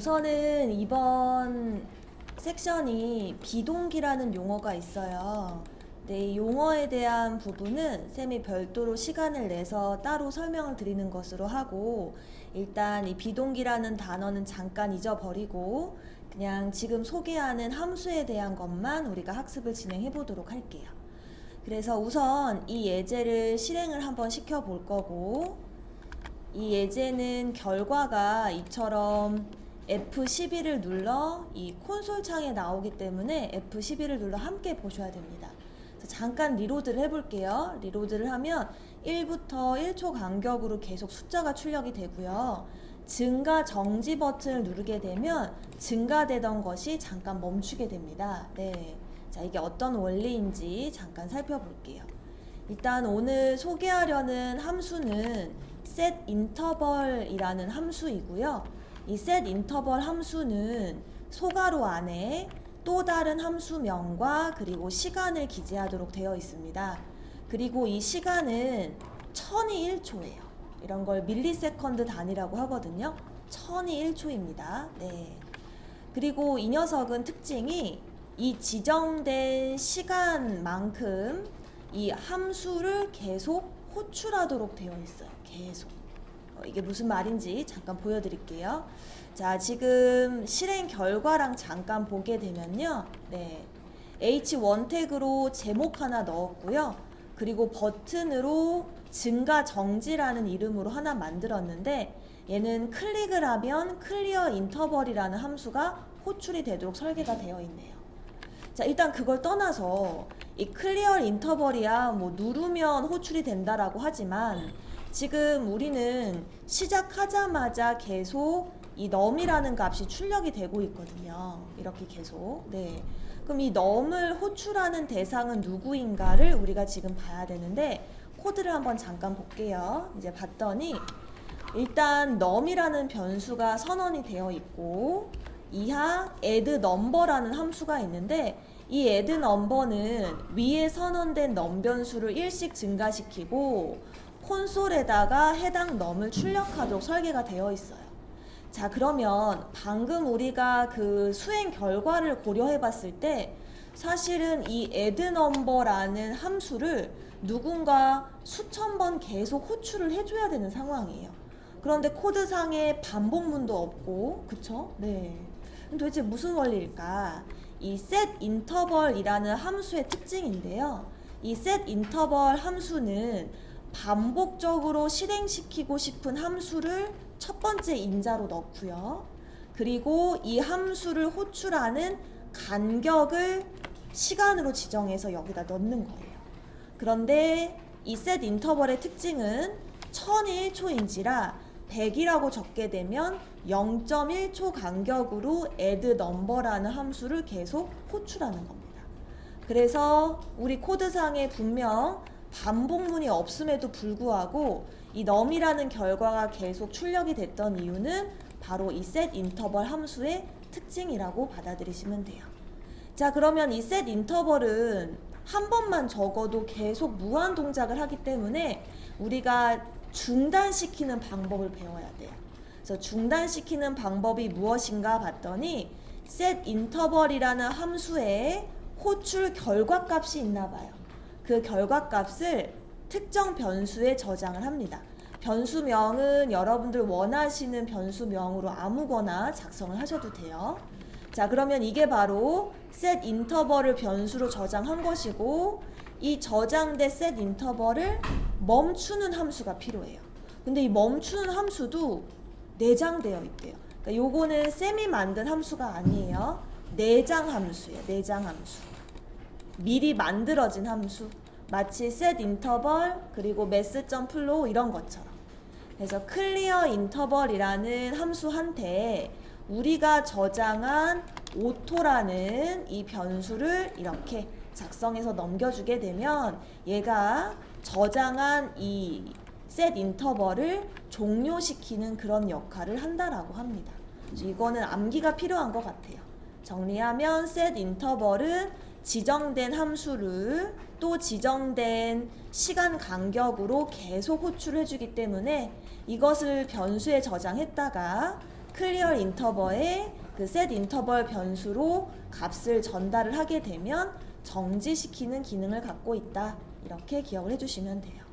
우선은 이번 섹션이 비동기라는 용어가 있어요. 네, 이 용어에 대한 부분은 쌤이 별도로 시간을 내서 따로 설명을 드리는 것으로 하고 일단 이 비동기라는 단어는 잠깐 잊어버리고 그냥 지금 소개하는 함수에 대한 것만 우리가 학습을 진행해 보도록 할게요. 그래서 우선 이 예제를 실행을 한번 시켜 볼 거고 이 예제는 결과가 이처럼 F12를 눌러 이 콘솔 창에 나오기 때문에 F12를 눌러 함께 보셔야 됩니다. 잠깐 리로드를 해볼게요. 리로드를 하면 1부터 1초 간격으로 계속 숫자가 출력이 되고요. 증가 정지 버튼을 누르게 되면 증가되던 것이 잠깐 멈추게 됩니다. 네. 자, 이게 어떤 원리인지 잠깐 살펴볼게요. 일단 오늘 소개하려는 함수는 set interval이라는 함수이고요. 이 set interval 함수는 소가로 안에 또 다른 함수명과 그리고 시간을 기재하도록 되어 있습니다. 그리고 이 시간은 천이 1초예요. 이런 걸 밀리세컨드 단위라고 하거든요. 천이 1초입니다. 네. 그리고 이 녀석은 특징이 이 지정된 시간만큼 이 함수를 계속 호출하도록 되어 있어요. 계속. 어, 이게 무슨 말인지 잠깐 보여드릴게요. 자, 지금 실행 결과랑 잠깐 보게 되면요. 네. H1 태그로 제목 하나 넣었고요. 그리고 버튼으로 증가 정지라는 이름으로 하나 만들었는데 얘는 클릭을 하면 클리어 인터벌이라는 함수가 호출이 되도록 설계가 되어 있네요. 자, 일단 그걸 떠나서 이 클리어 인터벌이야 뭐 누르면 호출이 된다라고 하지만 지금 우리는 시작하자마자 계속 이 num이라는 값이 출력이 되고 있거든요. 이렇게 계속. 네. 그럼 이 num을 호출하는 대상은 누구인가를 우리가 지금 봐야 되는데 코드를 한번 잠깐 볼게요. 이제 봤더니 일단 num이라는 변수가 선언이 되어 있고 이하 add number라는 함수가 있는데 이 add number는 위에 선언된 num 변수를 1씩 증가시키고 콘솔에다가 해당 num을 출력하도록 설계가 되어 있어요. 자, 그러면 방금 우리가 그 수행 결과를 고려해 봤을 때 사실은 이 add number라는 함수를 누군가 수천 번 계속 호출을 해줘야 되는 상황이에요. 그런데 코드상에 반복문도 없고, 그쵸? 네. 도대체 무슨 원리일까? 이 set interval이라는 함수의 특징인데요. 이 set interval 함수는 반복적으로 실행시키고 싶은 함수를 첫 번째 인자로 넣고요. 그리고 이 함수를 호출하는 간격을 시간으로 지정해서 여기다 넣는 거예요. 그런데 이 set interval의 특징은 1001초인지라 100이라고 적게 되면 0.1초 간격으로 add number라는 함수를 계속 호출하는 겁니다. 그래서 우리 코드상에 분명 반복문이 없음에도 불구하고 이 num이라는 결과가 계속 출력이 됐던 이유는 바로 이 set interval 함수의 특징이라고 받아들이시면 돼요. 자, 그러면 이 set interval은 한 번만 적어도 계속 무한 동작을 하기 때문에 우리가 중단시키는 방법을 배워야 돼요. 그래서 중단시키는 방법이 무엇인가 봤더니 set interval이라는 함수에 호출 결과값이 있나 봐요. 그 결과값을 특정 변수에 저장을 합니다. 변수명은 여러분들 원하시는 변수명으로 아무거나 작성을 하셔도 돼요. 자, 그러면 이게 바로 set interval을 변수로 저장한 것이고 이 저장된 set interval을 멈추는 함수가 필요해요. 근데 이 멈추는 함수도 내장되어 있대요. 그러니까 요거는 쌤이 만든 함수가 아니에요. 내장 함수예요. 내장 함수. 미리 만들어진 함수. 마치 set interval 그리고 mass.flow 이런 것처럼. 그래서 clear interval이라는 함수한테 우리가 저장한 오토라는 이 변수를 이렇게 작성해서 넘겨주게 되면 얘가 저장한 이 set interval을 종료시키는 그런 역할을 한다라고 합니다. 이거는 암기가 필요한 것 같아요. 정리하면 set interval은 지정된 함수를 또 지정된 시간 간격으로 계속 호출해 주기 때문에 이것을 변수에 저장했다가 클리어 인터벌에 그 set 인터벌 변수로 값을 전달을 하게 되면 정지시키는 기능을 갖고 있다. 이렇게 기억을 해주시면 돼요.